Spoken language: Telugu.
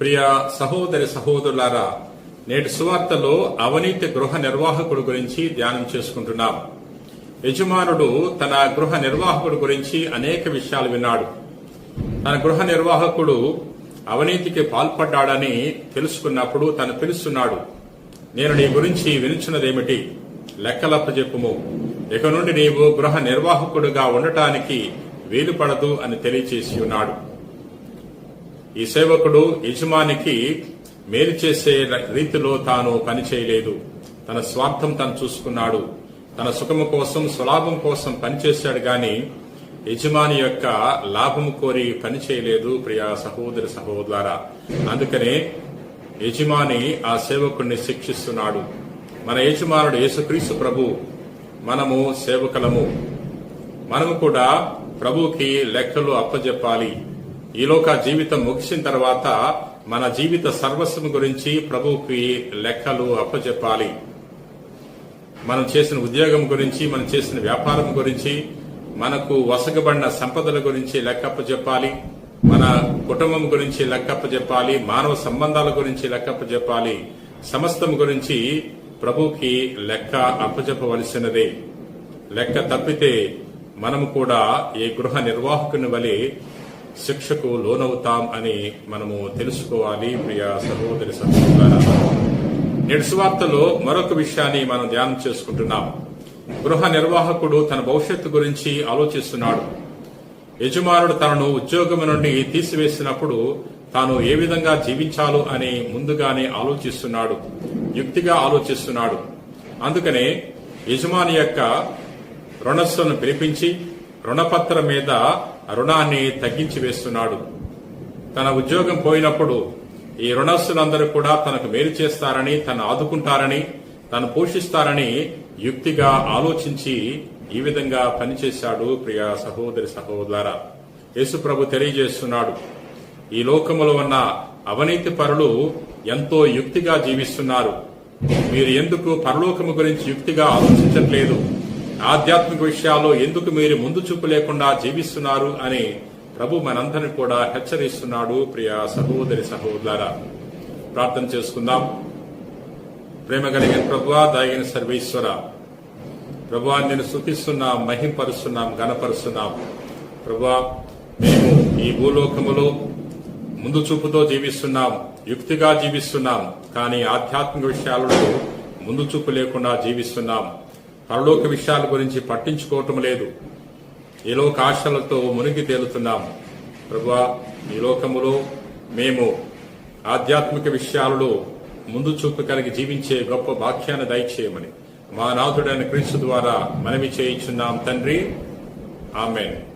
ప్రియ సహోదరి సహోదరులారా నేటి సువార్తలో అవినీతి గృహ నిర్వాహకుడు గురించి ధ్యానం చేసుకుంటున్నాం. యజమానుడు తన గృహ నిర్వాహకుడు గురించి అనేక విషయాలు విన్నాడు. తన గృహ నిర్వాహకుడు అవినీతికి పాల్పడ్డాడని తెలుసుకున్నప్పుడు తను పిలుస్తున్నాడు నేను నీ గురించి వినుచున్నదేమిటి? లెక్కలప్పచెప్పుము ఇక నుండి నీవు గృహ నిర్వాహకుడుగా ఉండటానికి వీలు పడదు అని తెలియచేసి ఉన్నాడు. ఈ సేవకుడు యజమానికి మేలు చేసే రీతిలో తాను పనిచేయలేదు తన స్వార్థం తను చూసుకున్నాడు. తన సుఖము కోసం స్వలాభం కోసం పనిచేశాడు గాని యజమాని యొక్క లాభము కోరి పనిచేయలేదు ప్రియా సహోదరి సహోదర అందుకనే యజమాని ఆ సేవకుడిని శిక్షిస్తున్నాడు. మన యజమానుడు యేసుక్రీస్తు ప్రభు మనము సేవకులము. మనము కూడా ప్రభుకి లెక్కలు అప్పజెప్పాలి. ఈలోక జీవితం ముగిసిన తర్వాత మన జీవిత సర్వస్వం గురించి ప్రభుకి లెక్కలు అప్పచెప్పాలి మనం చేసిన ఉద్యోగం గురించి మనం చేసిన వ్యాపారం గురించి మనకు వసగబడిన సంపదల గురించి లెక్కప్ప చెప్పాలి మన కుటుంబం గురించి లెక్కప్ప చెప్పాలి మానవ సంబంధాల గురించి లెక్కప్ప చెప్పాలి సమస్తం గురించి ప్రభుకి లెక్క అప్పచెప్పవలసినదే లెక్క తప్పితే మనము కూడా ఈ గృహ నిర్వాహకుని వలె శిక్షకు లోనవుతాం అని మనము తెలుసుకోవాలి ప్రియ సహోదరి సహోదర నేడు మరొక విషయాన్ని మనం ధ్యానం చేసుకుంటున్నాం. గృహ నిర్వాహకుడు తన భవిష్యత్తు గురించి ఆలోచిస్తున్నాడు. యజమానుడు తనను ఉద్యోగం నుండి తీసివేసినప్పుడు తాను ఏ విధంగా జీవించాలో అని ముందుగానే ఆలోచిస్తున్నాడు. యుక్తిగా ఆలోచిస్తున్నాడు. అందుకనే యజమాని యొక్క రుణస్సును పిలిపించి రుణపత్రం మీద రుణాన్ని తగ్గించి వేస్తున్నాడు. తన ఉద్యోగం పోయినప్పుడు ఈ రుణస్తులందరూ కూడా తనకు మేలు చేస్తారని తను ఆదుకుంటారని తను పోషిస్తారని యుక్తిగా ఆలోచించి ఈ విధంగా పనిచేశాడు ప్రియ సహోదరి సహోదర యేసుప్రభు తెలియజేస్తున్నాడు ఈ లోకములో ఉన్న అవినీతి పరులు ఎంతో యుక్తిగా జీవిస్తున్నారు. మీరు ఎందుకు పరలోకము గురించి యుక్తిగా ఆలోచించట్లేదు? ఆధ్యాత్మిక విషయాల్లో ఎందుకు మీరు ముందు చూపు లేకుండా జీవిస్తున్నారు అని ప్రభు మనందరిని కూడా హెచ్చరిస్తున్నాడు ప్రియ సహోదరి సహోదర ప్రార్థన చేసుకుందాం. ప్రేమ కలిగిన ప్రభువా దాగిన సర్వేశ్వర. ప్రభువా నేను స్థుతిస్తున్నాం మహింపరుస్తున్నాం గణపరుస్తున్నాం ప్రభువా మేము ఈ భూలోకములో ముందు చూపుతో జీవిస్తున్నాం యుక్తిగా జీవిస్తున్నాం కానీ ఆధ్యాత్మిక విషయాలలో ముందు చూపు లేకుండా జీవిస్తున్నాం. పరలోక విషయాల గురించి పట్టించుకోవటం లేదు. ఈ లోక ఆశలతో మునిగి తేలుతున్నాము. ప్రభువా ఈ లోకములో మేము ఆధ్యాత్మిక విషయాలలో ముందు చూపు కలిగి జీవించే గొప్ప వాక్యాన్ని దయచేయమని. మా నాథుడైన క్రీస్తు ద్వారా మనవి చేయించున్నాం తండ్రి. ఆమెన్.